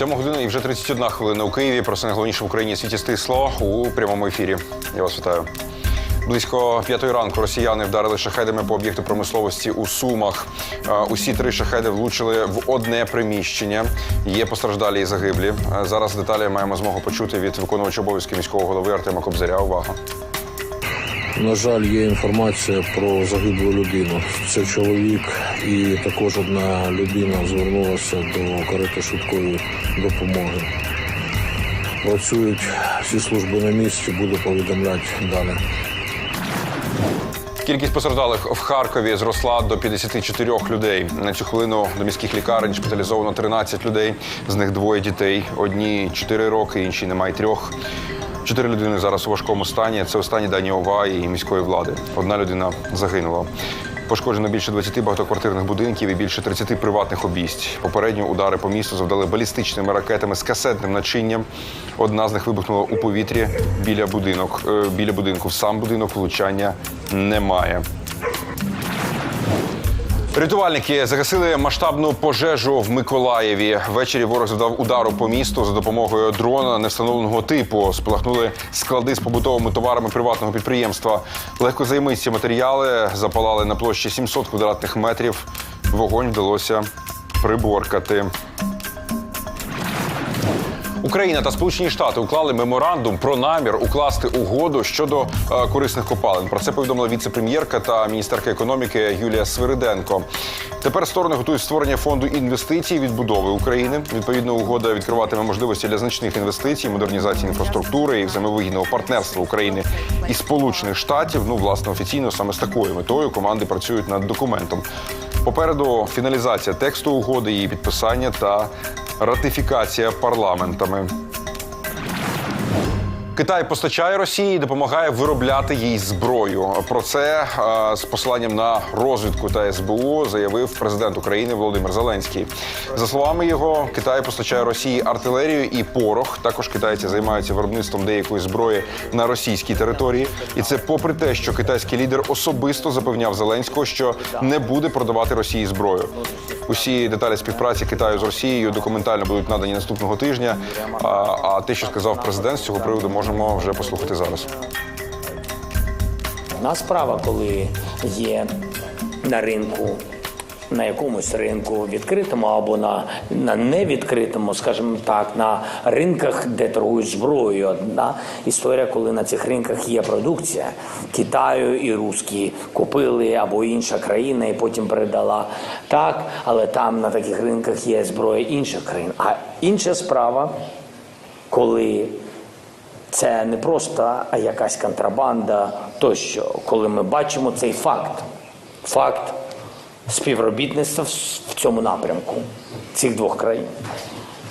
Сьома година і вже 31 хвилина у Києві. Про це найголовніше в Україні світі стисло у прямому ефірі. Я вас вітаю. Близько п'ятої ранку росіяни вдарили шахедами по об'єкту промисловості у Сумах. Е, Усі три шахеди влучили в одне приміщення. Є постраждалі і загиблі. Е, Зараз деталі маємо змогу почути від виконувача обов'язків міського голови Артема Кобзаря. Увага. На жаль, є інформація про загиблу людину. Це чоловік, і також одна людина звернулася до карети швидкої допомоги. Працюють всі служби на місці, буду повідомляти далі. Кількість постраждалих в Харкові зросла до 54 людей. На цю хвилину до міських лікарень шпиталізовано 13 людей. З них двоє дітей. Одні 4 роки, інші не мають трьох. Чотири людини зараз у важкому стані. Це останні дані ОВА і міської влади. Одна людина загинула. Пошкоджено більше 20 багатоквартирних будинків і більше 30 приватних обійсть. Попередньо удари по місту завдали балістичними ракетами з касетним начинням. Одна з них вибухнула у повітрі біля будинок. е, Біля будинку. В сам будинок влучання немає. Рятувальники загасили масштабну пожежу в Миколаєві. Ввечері ворог завдав удару по місту за допомогою дрона невстановленого типу. Спалахнули склади з побутовими товарами приватного підприємства. Легкозаймисті матеріали запалали на площі 700 квадратних метрів. Вогонь вдалося приборкати. Україна та Сполучені Штати уклали меморандум про намір укласти угоду щодо е, корисних копалин. Про це повідомила віце-прем'єрка та міністерка економіки Юлія Свириденко. Тепер сторони готують створення фонду інвестицій відбудови України. Відповідно, угода відкриватиме можливості для значних інвестицій, модернізації інфраструктури і взаємовигідного партнерства України і Сполучених Штатів. Ну, власне, офіційно саме з такою метою команди працюють над документом. Попереду фіналізація тексту угоди, її підписання та ратифікація парламентами. Китай постачає Росії і допомагає виробляти їй зброю. Про це е, з посиланням на розвідку та СБУ заявив президент України Володимир Зеленський. За словами його, Китай постачає Росії артилерію і порох. Також китайці займаються виробництвом деякої зброї на російській території. І це попри те, що китайський лідер особисто запевняв Зеленського, що не буде продавати Росії зброю. Усі деталі співпраці Китаю з Росією документально будуть надані наступного тижня. А, а те, що сказав президент з цього приводу, можемо вже послухати зараз. Одна справа, коли є на ринку, на якомусь ринку відкритому або на, на невідкритому, скажімо так, на ринках, де торгують зброєю. Одна історія, коли на цих ринках є продукція. Китаю і русські купили або інша країна і потім передала. Так, але там на таких ринках є зброя інших країн. А інша справа, коли це не просто якась контрабанда тощо, коли ми бачимо цей факт, факт співробітництва в- цьому напрямку цих двох країн.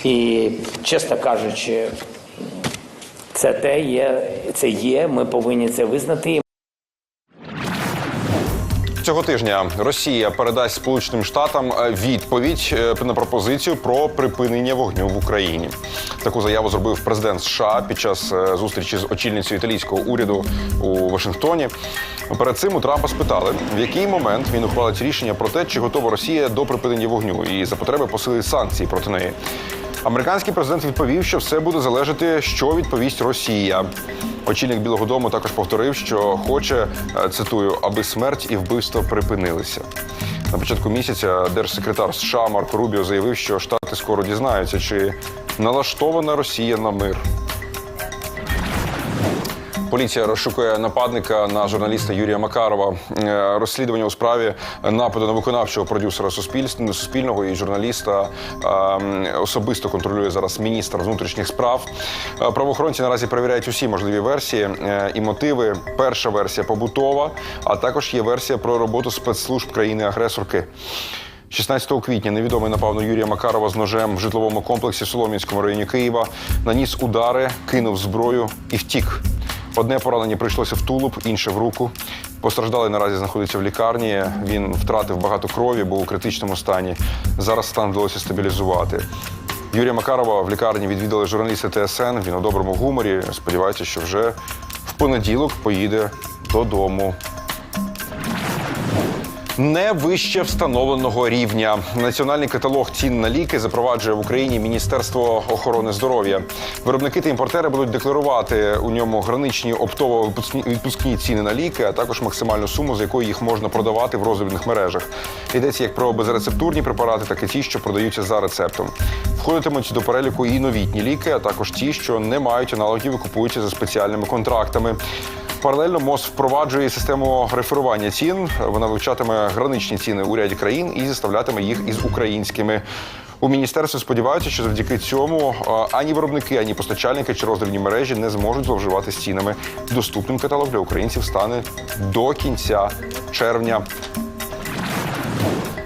І, чесно кажучи, це те є, це є, ми повинні це визнати. Цього тижня Росія передасть Сполученим Штатам е, відповідь е, на пропозицію про припинення вогню в Україні. Таку заяву зробив президент США під час е, зустрічі з очільницею італійського уряду у Вашингтоні. Перед цим у Трампа спитали, в який момент він ухвалить рішення про те, чи готова Росія до припинення вогню і за потреби посилить санкції проти неї. Американський президент відповів, що все буде залежати, що відповість Росія. Очільник Білого Дому також повторив, що хоче е, цитую, аби смерть і вбивство припинилися. На початку місяця держсекретар США Марко Рубіо заявив, що штати скоро дізнаються, чи налаштована Росія на мир. Поліція розшукує нападника на журналіста Юрія Макарова. Е, Розслідування у справі нападу на виконавчого продюсера «Суспільс- суспільного і журналіста е, особисто контролює зараз міністр внутрішніх справ. Е, Правоохоронці наразі перевіряють усі можливі версії е, і мотиви. Перша версія побутова, а також є версія про роботу спецслужб країни-агресорки. 16 квітня невідомий напав на Юрія Макарова з ножем в житловому комплексі в Солом'янському районі Києва, наніс удари, кинув зброю і втік. Одне поранення прийшлося в тулуб, інше в руку. Постраждалий наразі знаходиться в лікарні. Він втратив багато крові, був у критичному стані. Зараз стан вдалося стабілізувати. Юрія Макарова в лікарні відвідали журналісти ТСН. Він у доброму гуморі. Сподівається, що вже в понеділок поїде додому. Не вище встановленого рівня. Національний каталог цін на ліки запроваджує в Україні Міністерство охорони здоров'я. Виробники та імпортери будуть декларувати у ньому граничні оптово-відпускні відпускні ціни на ліки, а також максимальну суму, за якою їх можна продавати в роздрібних мережах. Йдеться як про безрецептурні препарати, так і ті, що продаються за рецептом. Входитимуть до переліку і новітні ліки, а також ті, що не мають аналогів і купуються за спеціальними контрактами. Паралельно МОЗ впроваджує систему реферування цін. Вона вивчатиме граничні ціни у ряді країн і зіставлятиме їх із українськими. У міністерстві сподіваються, що завдяки цьому ані виробники, ані постачальники чи роздрібні мережі не зможуть зловживати з цінами. Доступним каталог для українців стане до кінця червня.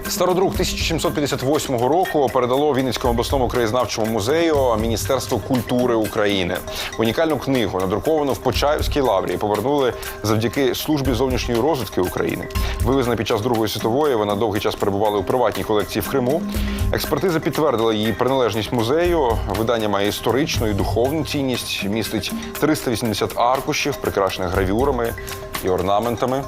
Стародрук 1758 року передало Вінницькому обласному краєзнавчому музею Міністерство культури України. Унікальну книгу, надруковану в Почаївській лаврі, повернули завдяки службі зовнішньої розвідки України. Вивезена під час Другої світової, вона довгий час перебувала у приватній колекції в Криму. Експертиза підтвердила її приналежність музею. Видання має історичну і духовну цінність, містить 380 аркушів, прикрашених гравюрами і орнаментами.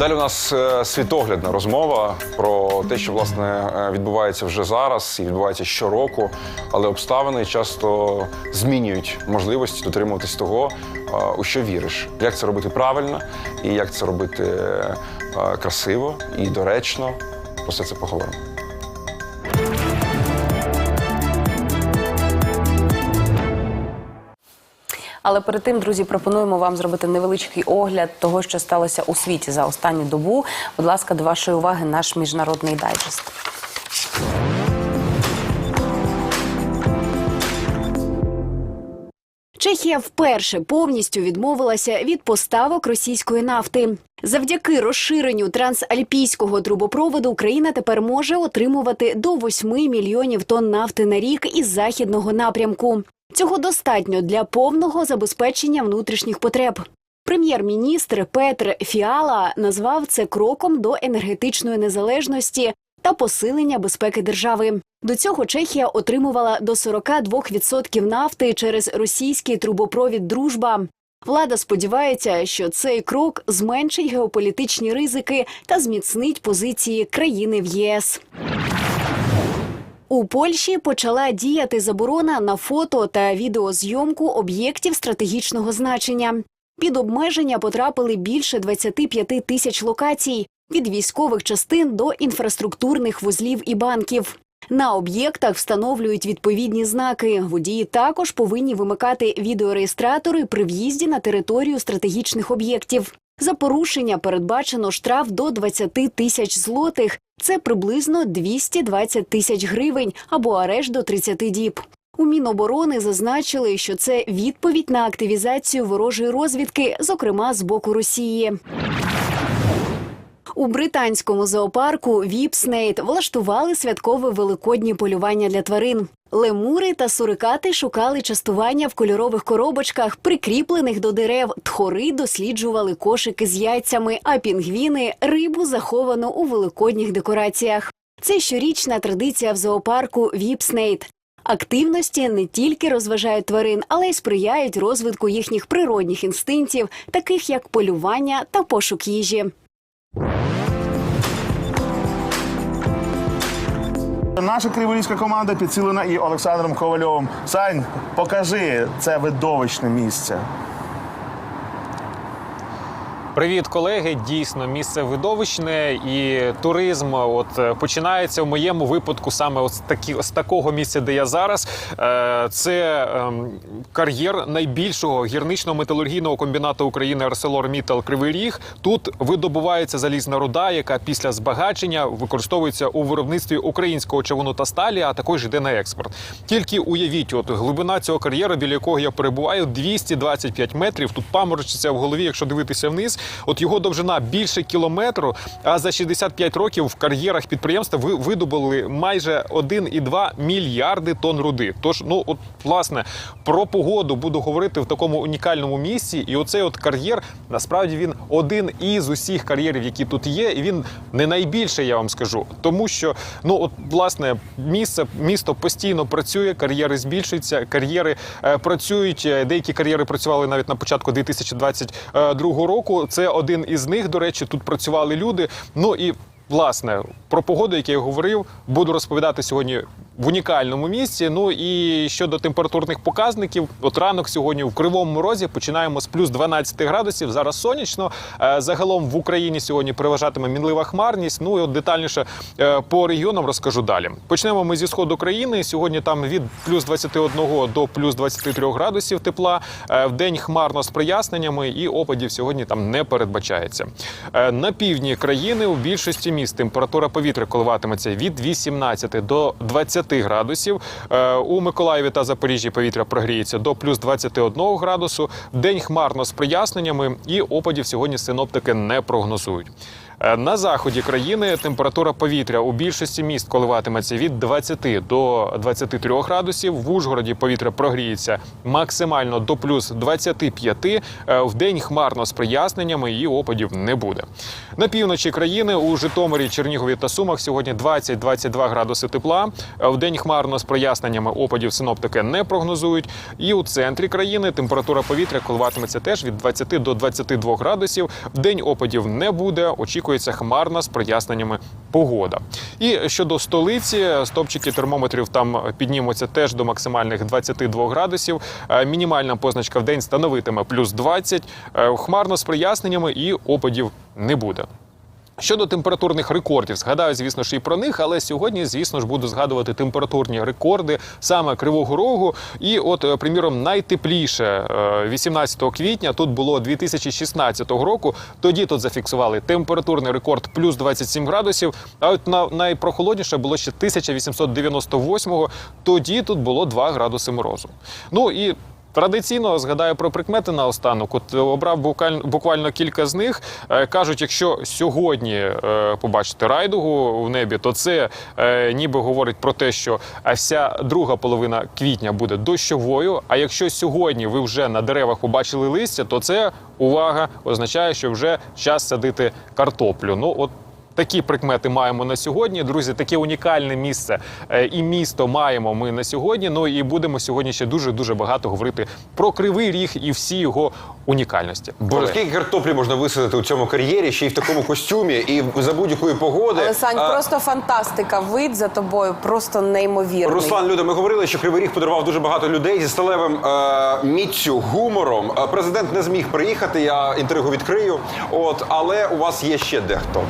Далі у нас е, світоглядна розмова про те, що власне е, відбувається вже зараз і відбувається щороку, але обставини часто змінюють можливості дотримуватись того, е, у що віриш, як це робити правильно і як це робити красиво і доречно. Про все це поговоримо. Але перед тим, друзі, пропонуємо вам зробити невеличкий огляд того, що сталося у світі за останню добу. Будь ласка, до вашої уваги наш міжнародний дайджест. Чехія вперше повністю відмовилася від поставок російської нафти. Завдяки розширенню трансальпійського трубопроводу Україна тепер може отримувати до 8 мільйонів тонн нафти на рік із західного напрямку. Цього достатньо для повного забезпечення внутрішніх потреб. Прем'єр-міністр Петр Фіала назвав це кроком до енергетичної незалежності та посилення безпеки держави. До цього Чехія отримувала до 42% нафти через російський трубопровід Дружба. Влада сподівається, що цей крок зменшить геополітичні ризики та зміцнить позиції країни в ЄС. У Польщі почала діяти заборона на фото та відеозйомку об'єктів стратегічного значення. Під обмеження потрапили більше 25 тисяч локацій від військових частин до інфраструктурних вузлів і банків. На об'єктах встановлюють відповідні знаки. Водії також повинні вимикати відеореєстратори при в'їзді на територію стратегічних об'єктів. За порушення передбачено штраф до 20 тисяч злотих. Це приблизно 220 тисяч гривень або арешт до 30 діб. У Міноборони зазначили, що це відповідь на активізацію ворожої розвідки, зокрема з боку Росії. У британському зоопарку Віпснейт влаштували святкове великоднє полювання для тварин. Лемури та сурикати шукали частування в кольорових коробочках, прикріплених до дерев. Тхори досліджували кошики з яйцями, а пінгвіни рибу заховану у великодніх декораціях. Це щорічна традиція в зоопарку Віпснейт. Активності не тільки розважають тварин, але й сприяють розвитку їхніх природних інстинктів, таких як полювання та пошук їжі. Наша криворізька команда підсилена і Олександром Ковальовим. Сань, покажи це видовищне місце. Привіт, колеги! Дійсно, місце видовищне і туризм. От е, починається в моєму випадку саме от такі з такого місця, де я зараз. Е, Це ем, кар'єр найбільшого гірнично-металургійного комбінату України ArcelorMittal Кривий Ріг. Тут видобувається залізна руда, яка після збагачення використовується у виробництві українського човуну та сталі, а також йде на експорт. Тільки уявіть, от глибина цього кар'єру, біля якого я перебуваю, 225 метрів. Тут паморочиться в голові, якщо дивитися вниз. От його довжина більше кілометру. А за 65 років в кар'єрах підприємства ви видобули майже 1,2 мільярди тонн руди. Тож, ну от власне про погоду буду говорити в такому унікальному місці. І оцей от кар'єр насправді він один із усіх кар'єрів, які тут є, і він не найбільший, я вам скажу, тому що ну от власне місце місто постійно працює, кар'єри збільшуються, кар'єри е, працюють. е, Деякі кар'єри працювали навіть на початку 2022 року. Це один із них. До речі, тут працювали люди. Ну і власне про погоду, як я говорив, буду розповідати сьогодні в унікальному місці. Ну і щодо температурних показників, от ранок сьогодні в кривому розі починаємо з плюс 12 градусів. Зараз сонячно. Е, Загалом в Україні сьогодні переважатиме мінлива хмарність. Ну і от детальніше е, по регіонам розкажу далі. Почнемо ми зі сходу країни. Сьогодні там від плюс 21 до плюс 23 градусів тепла. Е, В день хмарно з проясненнями і опадів сьогодні там не передбачається. На півдні країни у більшості міст температура повітря коливатиметься від 18 до 20 градусів. Е, У Миколаєві та Запоріжжі повітря прогріється до плюс 21 градусу. День хмарно з проясненнями і опадів сьогодні синоптики не прогнозують. Е, На заході країни температура повітря у більшості міст коливатиметься від 20 до 23 градусів. В Ужгороді повітря прогріється максимально до плюс 25. Е, В день хмарно з проясненнями і опадів не буде. На півночі країни у Житомирі, Чернігові та Сумах сьогодні 20-22 градуси тепла. Е, В день хмарно з проясненнями опадів синоптики не прогнозують. І у центрі країни температура повітря коливатиметься теж від 20 до 22 градусів. В день опадів не буде. Очікується хмарна з проясненнями погода. І щодо столиці, стопчики термометрів там піднімуться теж до максимальних 22 градусів. Е, Мінімальна позначка в день становитиме плюс 20. Е, Хмарно з проясненнями і опадів не буде. Щодо температурних рекордів, згадаю, звісно ж, і про них, але сьогодні, звісно ж, буду згадувати температурні рекорди саме Кривого Рогу. І, от, е, приміром, найтепліше е, 18 квітня тут було 2016 року. Тоді тут зафіксували температурний рекорд плюс 27 градусів. А от на найпрохолодніше було ще 1898-го. Тоді тут було 2 градуси морозу. Ну і Традиційно згадаю про прикмети наостанок. От е, обрав буквально, кілька з них. Е, кажуть, якщо сьогодні е, побачите райдугу в небі, то це ніби говорить про те, що вся друга половина квітня буде дощовою. А якщо сьогодні ви вже на деревах побачили листя, то це увага означає, що вже час садити картоплю. Ну от. Такі прикмети маємо на сьогодні. Друзі, таке унікальне місце е, і місто маємо ми на сьогодні. Ну і будемо сьогодні ще дуже дуже багато говорити про кривий ріг і всі його унікальності. Боже, Колеги, скільки картоплі можна висадити у цьому кар'єрі, ще й в такому костюмі, і за будь-якої погоди. Але Сань, А, просто фантастика. Вид за тобою просто неймовірний. Руслан, Люда, ми говорили, що Кривий Ріг подарував дуже багато людей зі сталевим е, міцю, гумором. Е, Президент не зміг приїхати, я інтригу відкрию. От, але у вас є ще дехто.